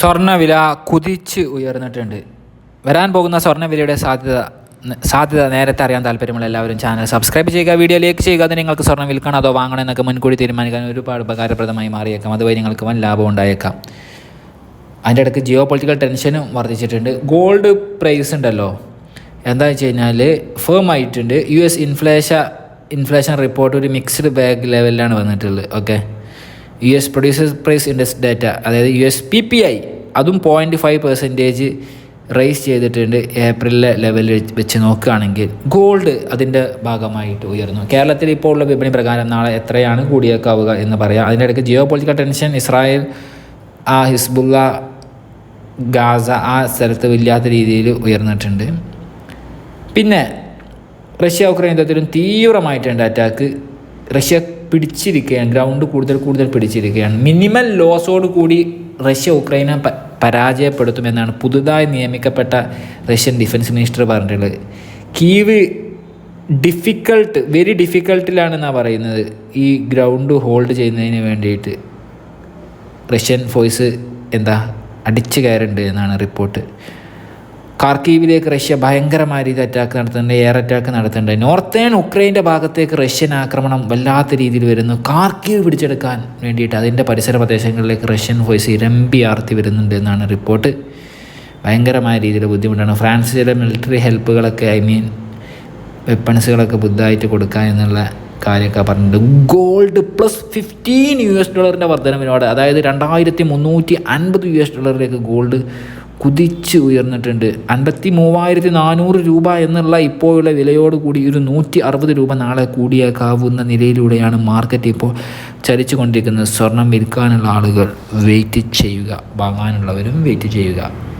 സ്വർണവില കുതിച്ച് ഉയർന്നിട്ടുണ്ട്. വരാൻ പോകുന്ന സ്വർണവിലയുടെ സാധ്യത സാധ്യത നേരത്തെ അറിയാൻ താല്പര്യമുള്ള എല്ലാവരും ചാനൽ സബ്സ്ക്രൈബ് ചെയ്യുക വീഡിയോ ലൈക്ക് ചെയ്യുക. അത് നിങ്ങൾക്ക് സ്വർണം വിൽക്കണം അതോ വാങ്ങണം എന്നൊക്കെ മുൻകൂടി തീരുമാനിക്കാൻ ഒരുപാട് ഉപകാരപ്രദമായി മാറിയേക്കാം. അതുവഴി നിങ്ങൾക്ക് വൻ ലാഭം ഉണ്ടായേക്കാം. അതിന്റെ ഇടയ്ക്ക് ജിയോ പൊളിറ്റിക്കൽ ടെൻഷനും വർദ്ധിച്ചിട്ടുണ്ട്. ഗോൾഡ് പ്രൈസ് ഉണ്ടല്ലോ. എന്താ വെച്ച് കഴിഞ്ഞാൽ ഫേം ആയിട്ടുണ്ട്. U S inflation inflation report ഒരു മിക്സ്ഡ് ബാഗ് ലെവലിലാണ് വന്നിട്ടുള്ളത്. Okay U S producers price index data അതായത് U S P P I അതും പോയിന്റ് ഫൈവ് പെർസെന്റേജ് റേസ് ചെയ്തിട്ടുണ്ട് ഏപ്രിലിലെ ലെവലിൽ വെച്ച് നോക്കുകയാണെങ്കിൽ ഗോൾഡ് അതിന്റെ ഭാഗമായിട്ട് ഉയർന്നു. കേരളത്തിൽ ഇപ്പോൾ ഉള്ള വിപണി പ്രകാരം നാളെ എത്രയാണ് കൂടിയേക്കാവുക എന്ന് പറയാം. അതിന്റെ ഇടയ്ക്ക് ജിയോ പൊളിറ്റിക്കൽ ടെൻഷൻ ഇസ്രായേൽ ആ ഹിസ്ബുള്ള ഗാസ ആ സ്ഥലത്ത് ഇല്ലാത്ത രീതിയിൽ ഉയർന്നിട്ടുണ്ട്. പിന്നെ റഷ്യ ഉക്രൈൻ യുദ്ധത്തിലും തീവ്രമായിട്ടുണ്ട് അറ്റാക്ക് റഷ്യ പിടിച്ചിരിക്കുകയാണ്. ഗ്രൗണ്ട് കൂടുതൽ കൂടുതൽ പിടിച്ചിരിക്കുകയാണ്. മിനിമം ലോസോട് കൂടി റഷ്യ ഉക്രൈനെ പരാജയപ്പെടുത്തുമെന്നാണ് പുതുതായി നിയമിക്കപ്പെട്ട റഷ്യൻ ഡിഫൻസ് മിനിസ്റ്റർ പറഞ്ഞിട്ടുള്ളത്. കീവ് ഡിഫിക്കൾട്ട് വെരി ഡിഫിക്കൾട്ടിലാണെന്നാണ് പറയുന്നത്. ഈ ഗ്രൗണ്ട് ഹോൾഡ് ചെയ്യുന്നതിന് വേണ്ടിയിട്ട് റഷ്യൻ ഫോഴ്സ് എന്താ അടിച്ചു കയറുണ്ട് എന്നാണ് റിപ്പോർട്ട് കാർക്കീവിലേക്ക് റഷ്യ ഭയങ്കരമായ രീതിയിൽ അറ്റാക്ക് നടത്തുന്നുണ്ട് എയർ അറ്റാക്ക് നടത്തുന്നുണ്ട്. നോർത്തേൺ ഉക്രൈന്റെ ഭാഗത്തേക്ക് റഷ്യൻ ആക്രമണം വല്ലാത്ത രീതിയിൽ വരുന്നു. കാർക്കീവ് പിടിച്ചെടുക്കാൻ വേണ്ടിയിട്ട് അതിന്റെ പരിസര പ്രദേശങ്ങളിലേക്ക് റഷ്യൻ ഫോഴ്സ് ഇരമ്പി ആർത്തി വരുന്നുണ്ട് എന്നാണ് റിപ്പോർട്ട് ഭയങ്കരമായ രീതിയിൽ ബുദ്ധിമുട്ടാണ്. ഫ്രാൻസിലെ മിലിറ്ററി ഹെൽപ്പുകളൊക്കെ ഐ മീൻ വെപ്പൺസുകളൊക്കെ ബുദ്ധായിട്ട് കൊടുക്കുക എന്നുള്ള കാര്യമൊക്കെ പറഞ്ഞിട്ടുണ്ട്. Gold plus fifteen U S ഡോളറിന്റെ വർധനവിനോട് അതായത് രണ്ടായിരത്തി മുന്നൂറ്റി അൻപത് യു എസ് ഡോളറിലേക്ക് ഗോൾഡ് കുതിച്ച് ഉയർന്നിട്ടുണ്ട്. അൻപത്തി മൂവായിരത്തി നാനൂറ് രൂപ എന്നുള്ള ഇപ്പോഴുള്ള വിലയോട് കൂടി ഒരു നൂറ്റി അറുപത് രൂപ നാളെ കൂടിയേക്കാവുന്ന നിലയിലൂടെയാണ് മാർക്കറ്റ് ഇപ്പോൾ ചലിച്ചു കൊണ്ടിരിക്കുന്നത് സ്വർണം വിൽക്കാനുള്ള ആളുകൾ വെയിറ്റ് ചെയ്യുക. വാങ്ങാനുള്ളവരും വെയിറ്റ് ചെയ്യുക.